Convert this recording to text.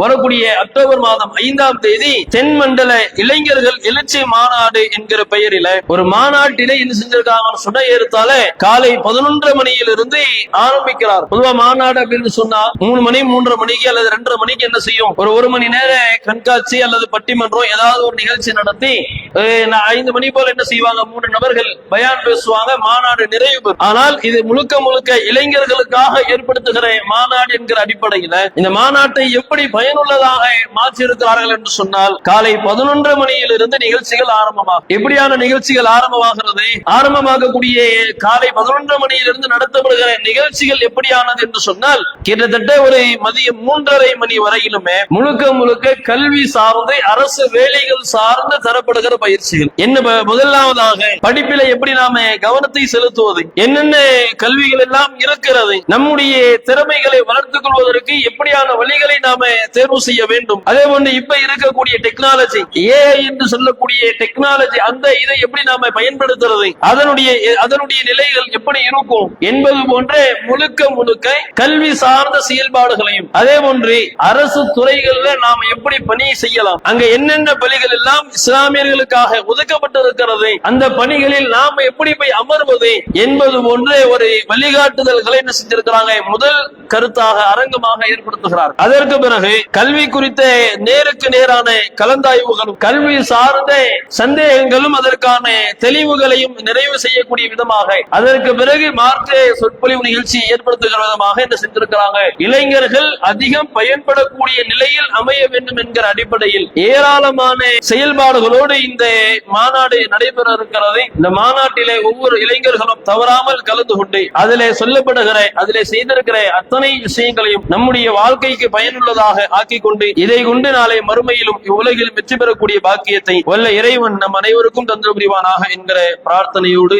வரக்கூடிய அக்டோபர் மாதம் ஐந்தாம் தேதி தென்மண்டல இளைஞர்கள் எழுச்சி மாநாடு என்கிற பெயரில ஒரு மாநாட்டினை என்ன செஞ்சிருக்காங்க சொன்ன ஏறுத்தால காலை பதினொன்றரை மணியிலிருந்து ஆரம்பிக்கிறார். பொதுவா மாநாடு அப்படின்னு சொன்னா மூணு மணி மூன்றரை மணிக்கு அல்லது ரெண்டரை மணிக்கு என்ன செய்யும்? ஒரு ஒரு மணி நேர கண்காட்சி அல்லது பட்டிமன்றம் ஏதாவது ஒரு நிகழ்ச்சி நடத்தி ஐந்து மணி போல என்ன செய்வாங்க? மூன்று நபர்கள் பயான் பேசுவாங்க மாநாடு நிறைவு ஆனால் இது முழுக்க முழுக்க இளைஞர்களுக்காக ஏற்படுத்துகிற மாநாடு என்கிற அடிப்படையில இந்த மாநாட்டை எப்படி பயனுள்ளதாக மாற்றியிருக்கிறார்கள் என்று சொன்னால் காலை பதினொன்றரை மணியிலிருந்து நிகழ்ச்சிகள் ஆரம்பமாகும். எப்படியான நிகழ்ச்சிகள் ஆரம்பமாகிறது ஆரம்பமாகக்கூடிய காலை பதினொன்று மணியிலிருந்து நடத்தப்படுகிற நிகழ்ச்சிகள் எப்படியானது என்று சொன்னால் கிட்டத்தட்ட ஒரு மதியம் மூன்றரை மணி வரையிலுமே முழுக்க முழுக்க கல்வி சார்ந்து அரசு வேலைகள் சார்ந்து தரப்படுகிற பயிற்சிகள். என்ன முதலாவதாக படிப்பில எப்படி நாம கவனத்தை செலுத்துவது? என்னென்ன கல்விகள் எல்லாம் இருக்கிறது நம்முடைய திறமைகளை வளர்த்துக் கொள்வதற்கு எப்படியான வழிகளை நாம தேர்வு செய்ய வேண்டும். அதே போன்று இப்ப இருக்கக்கூடிய டெக்னாலஜி ஏஐ என்று சொல்லக்கூடிய டெக்னாலஜி அந்த இதை எப்படி நாம பயன்படுத்துறது? அதனுடைய அதனுடைய நிலைகள் எப்படி இருக்கும்? என்பது போன்ற முழுக்க முழுக்க கல்வி சார்ந்த செயல்பாடுகளையும் அதே போன்று அரசு துறைகள்ல நாம எப்படி பணி செய்யலாம்? அங்க என்னென்ன பணிகள் எல்லாம் இஸ்லாமியர்களுக்காக ஒதுக்கப்பட்டிருக்கிறது? அந்த பணிகளில் நாம் எப்படி போய் அமர்வது? என்பது போன்ற ஒரு வழிகாட்டுதல்களை என்ன செஞ்சிருக்கிறாங்க முதல் கருத்தாக அரங்கமாக ஏற்படுத்துகிறார். அதற்கு பிறகு கல்வி குறித்த நேருக்கு நேரான கலந்தாய்வுகளும் கல்வி சார்ந்த சந்தேகங்களும் அதற்கான தெளிவுகளையும் நிறைவு செய்யக்கூடிய விதமாக அதற்கு பிறகு மாற்று சொற்பொழிவு நிகழ்ச்சி ஏற்படுத்துகிற விதமாக என்ன சென்றிருக்கிறாங்க. இளைஞர்கள் அதிகம் பயன்படக்கூடிய நிலையில் அமைய வேண்டும் என்கிற அடிப்படையில் ஏராளமான செயல்பாடுகளோடு இந்த மாநாடு நடைபெற இருக்கிறது இந்த மாநாட்டிலே ஒவ்வொரு இளைஞர்களும் தவறாமல் கலந்து கொண்டு அதிலே சொல்லப்படுகிற அதிலே செய்திருக்கிற அத்தனை விஷயங்களையும் நம்முடைய வாழ்க்கைக்கு பயனுள்ளதாக ஆக்கிக் கொண்டு இதை கொண்டு நாளை மறுமையிலும் இவ்வுலகிலும் வெற்றி பெறக்கூடிய பாக்கியத்தை வல்ல இறைவன் நம் அனைவருக்கும் தந்து புரிவானாக என்கிற பிரார்த்தனையோடு